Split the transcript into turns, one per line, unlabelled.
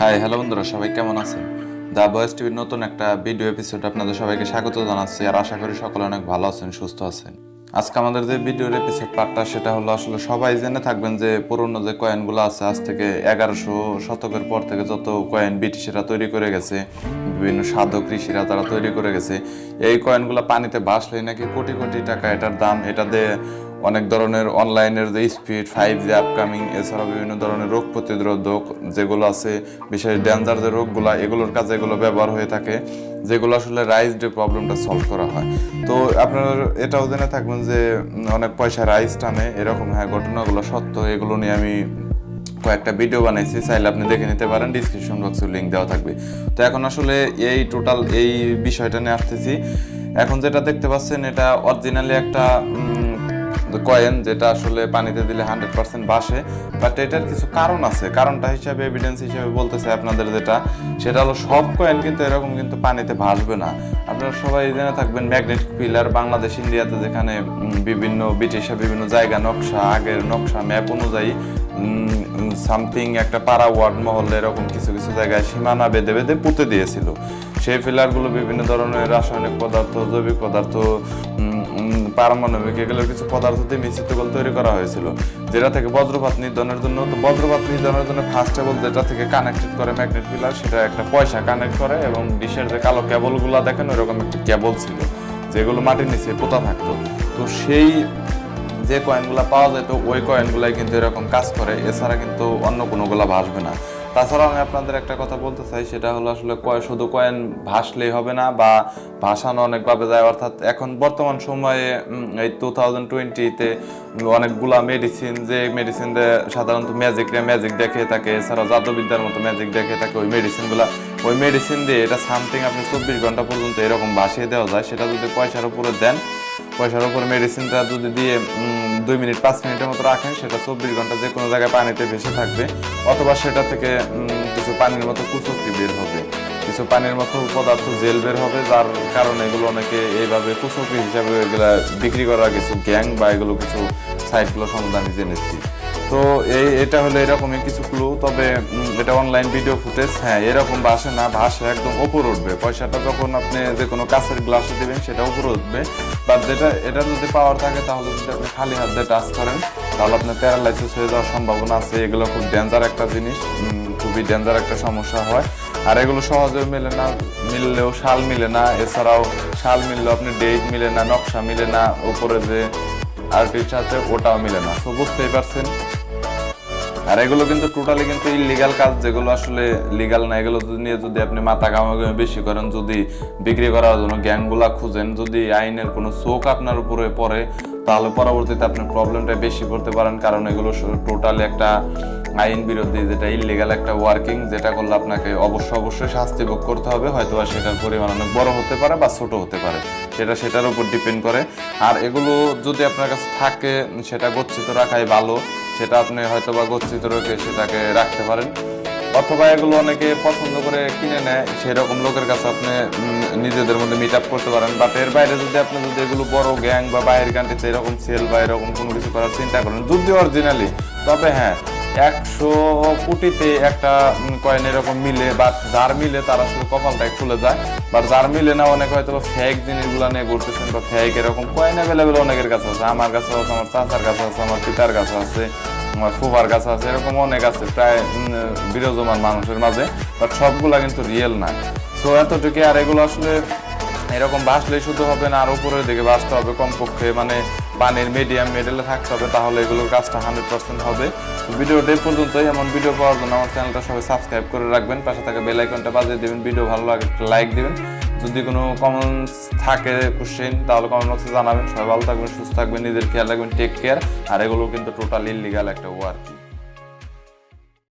Hi hello বন্ধুরা, সবাই কেমন আছেন? দ্য বয়েস টিভির নতুন একটা ভিডিও এপিসোড আপনাদের সবাইকে স্বাগত জানাচ্ছি আর আশা করি সকলে অনেক ভালো আছেন, সুস্থ আছেন। আজকে আমাদের যে ভিডিওর এপিসোড পার্টটা সেটা হলো আসলে সবাই জেনে থাকবেন যে পুরনো যে কয়েনগুলো আছে, আজ থেকে এগারোশো শতকের পর থেকে যত কয়েন ব্রিটিশেরা তৈরি করে গেছে, বিভিন্ন সাধক ঋষিরা তারা তৈরি করে গেছে, এই কয়েনগুলো পানিতে ভাসলেই নাকি কোটি কোটি টাকা এটার দাম, এটা দিয়ে অনেক ধরনের অনলাইনের যে স্পিড ফাইভ জি আপকামিং এছাড়াও বিভিন্ন ধরনের রোগ প্রতিরোধক যেগুলো আছে, বিশেষ ডেঞ্জার যে রোগগুলো, এগুলোর কাজে এগুলো ব্যবহার হয়ে থাকে, যেগুলো আসলে রাইস ডে প্রবলেমটা সলভ করা হয়। তো আপনার এটাও জেনে থাকবেন যে অনেক পয়সা রাইস টানে, এরকম হ্যাঁ ঘটনাগুলো সত্য, এগুলো নিয়ে আমি কয়েকটা ভিডিও বানাইছি, চাইলে আপনি দেখে নিতে পারেন ডিসক্রিপশন বক্সে লিঙ্ক দেওয়া থাকবে। তো এখন আসলে এই টোটাল এই বিষয়টা নিয়ে আসতেছি। এখন যেটা দেখতে পাচ্ছেন, এটা অরিজিনালি একটা কয়েন, যেটা আসলে পানিতে দিলে হান্ড্রেড পার্সেন্ট বাসে। বাট এটার কিছু কারণ আছে। কারণটা হিসাবে এভিডেন্স হিসাবে বলতেছে আপনাদের যেটা, সেটা হলো সব কয়েন কিন্তু এরকম কিন্তু পানিতে ভাসবে না। আপনারা সবাই জেনে থাকবেন ম্যাগনেটিক পিলার বাংলাদেশ ইন্ডিয়াতে যেখানে বিভিন্ন ব্রিটিশের বিভিন্ন জায়গা, নকশা, আগের নকশা ম্যাপ অনুযায়ী সামথিং একটা পাড়া ওয়ার্ড মহল এরকম কিছু কিছু জায়গায় সীমানা বেঁধে বেঁধে পুঁতে দিয়েছিল। সেই ফিলারগুলো বিভিন্ন ধরনের রাসায়নিক পদার্থ, জৈবিক পদার্থ পারমাণবিক এগুলো কিছু পদার্থ দিয়ে মিশ্রিত করে তৈরি করা হয়েছিল। যেটা থেকে বজ্রপাত নির্ধারণের জন্য, তো বজ্রপাত নির্ধারণের জন্য ফার্স্ট অফ যেটা থেকে কানেক্টেড করে ম্যাগনেট পিলার সেটা একটা পয়সা কানেক্ট করে এবং ডিশের যে কালো কেবলগুলো দেখেন ওইরকম একটা কেবল ছিল, যেগুলো মাটির নিচে পোতা থাকতো। তো সেই যে কয়েনগুলো পাওয়া যেত ওই কয়েনগুলাই কিন্তু এরকম কাজ করে। এছাড়া কিন্তু অন্য কোনোগুলা ভাসবে না। তাছাড়াও আমি আপনাদের একটা কথা বলতে চাই, সেটা হলো আসলে শুধু কয়েন ভাসলেই হবে না বা ভাসানো অনেকভাবে যায়। অর্থাৎ এখন বর্তমান সময়ে এই টু থাউজেন্ড টোয়েন্টিতে অনেকগুলা মেডিসিন যে মেডিসিন সাধারণত ম্যাজিকরা ম্যাজিক দেখে থাকে, এছাড়াও জাদুবিদ্যার মতো ম্যাজিক দেখে থাকে, ওই মেডিসিনগুলা ওই মেডিসিন দিয়ে এটা সামথিং আপনি চব্বিশ ঘণ্টা পর্যন্ত এরকম বাসিয়ে দেওয়া যায়, সেটা যদি পয়সার উপরে দেন, পয়সার উপর মেডিসিনটা যদি দিয়ে দুই মিনিট, পাঁচ মিনিটের মতো রাখেন, সেটা চব্বিশ ঘণ্টা যে কোনো জায়গায় পানিতে ভেসে থাকবে, অথবা সেটা থেকে কিছু পানির মতো কুচক্রি বের হবে। কিছু পানির মতো পদার্থ জেল বের হবে, যার কারণে এগুলো অনেকে এইভাবে কুচক্রি হিসাবে এগুলো বিক্রি করা কিছু গ্যাং বা এগুলো কিছু সাইটগুলো সম্বন্ধে আমি জেনেছি। তো এই, এটা হলো এরকমই কিছু ক্লু তবে এটা অনলাইন ভিডিও ফুটেজ হ্যাঁ এরকম ভাসে না ভাসে একদম উপর উঠবে। পয়সাটা যখন আপনি যে কোনো কাছের গ্লাসে দেবেন, সেটা উপরে উঠবে। বা যেটা, এটা যদি পাওয়ার থাকে, তাহলে যদি আপনি খালি হাত দিয়ে টাচ করেন, তাহলে আপনার প্যারালাইসিস হয়ে যাওয়ার সম্ভাবনা আছে। এগুলো খুব ডেঞ্জার একটা জিনিস খুবই ডেঞ্জার একটা সমস্যা হয়। আর এগুলো সহজে মেলে না, মিললেও শাল মিলে না। এছাড়াও শাল মিললেও আপনি ডেট মিলে না, নকশা মিলে না। উপরে যে আর্টিস্ট আছে, ওটাও মিলে না। তো বুঝতেই পারছেন? আর এগুলো কিন্তু টোটালি কিন্তু ইলিগাল কাজ, যেগুলো আসলে লিগাল না, এগুলো নিয়ে যদি আপনি মাথা কামাগামি বেশি করেন, যদি বিক্রি করার জন্য গ্যাংগুলা খুঁজেন, যদি আইনের কোনো চোখ আপনার উপরে পড়ে, তাহলে পরবর্তীতে আপনি প্রবলেমটা বেশি করতে পারেন। কারণ এগুলো টোটালি একটা আইন বিরোধী, যেটা ইলিগাল একটা ওয়ার্কিং যেটা করলে আপনাকে অবশ্যই অবশ্যই শাস্তি ভোগ করতে হবে। হয়তো বা সেটার পরিমাণ অনেক বড় হতে পারে বা ছোট হতে পারে। সেটা সেটার উপর ডিপেন্ড করে। আর এগুলো যদি আপনার কাছে থাকে, সেটা গচ্ছিত রাখাই ভালো। সেটা আপনি হয়তো বা গচ্ছিত রেখে সেটাকে রাখতে পারেন। অথবা এগুলো অনেকে পছন্দ করে কিনে নেয়, সেরকম লোকের কাছে আপনি নিজেদের মধ্যে মিট করতে পারেন। বাট এর বাইরে যদি আপনি যদি এগুলো বড় গ্যাং বা বাইরের কান্ট্রিতে এরকম সেল বা এরকম কোনো কিছু করার চিন্তা করেন, যদি অরিজিনালি তবে হ্যাঁ একশো কোটিতে একটা কয়েন এরকম মিলে বা যার মিলে তার আসলে কপালটাই খুলে যায়। বা যার মিলে না অনেক হয়তো ফেক জিনিসগুলো নিয়ে ঘুরতেছেন বা ফেক এরকম কয়েন অ্যাভেলেবেল অনেকের কাছে আছে। আমার কাছে আছে, আমার চাচার কাছে আছে, আমার পিতার কাছে আছে, আমার ফুফার কাছে আছে, এরকম অনেক আছে প্রায় বিরাজমান মানুষের মাঝে। বাট সবগুলা কিন্তু রিয়েল না। সো এতটুকু, আর এগুলো আসলে এরকম বাসলেই শুধু হবে না, আর উপরের দিকে বাসতে হবে কমপক্ষে। মানে পানির মিডিয়াম মিডলে থাকতে হবে, তাহলে এগুলোর কাজটা হান্ড্রেড পার্সেন্ট হবে। ভিডিওটা এই পর্যন্তই। এমন ভিডিও পাওয়ার জন্য আমার চ্যানেলটা সবাই সাবস্ক্রাইব করে রাখবেন। পাশে থাকা বেল আইকনটা বাজিয়ে দেবেন। ভিডিও ভালো লাগে লাইক দেবেন। যদি কোনো কমেন্টস থাকে কোশ্চেন তাহলে কমেন্ট বক্সে জানাবেন। সবাই ভালো থাকবেন, সুস্থ থাকবেন, নিজের খেয়াল রাখবেন টেক কেয়ার আর এগুলো কিন্তু টোটালি লিগাল একটা ওয়ার্ক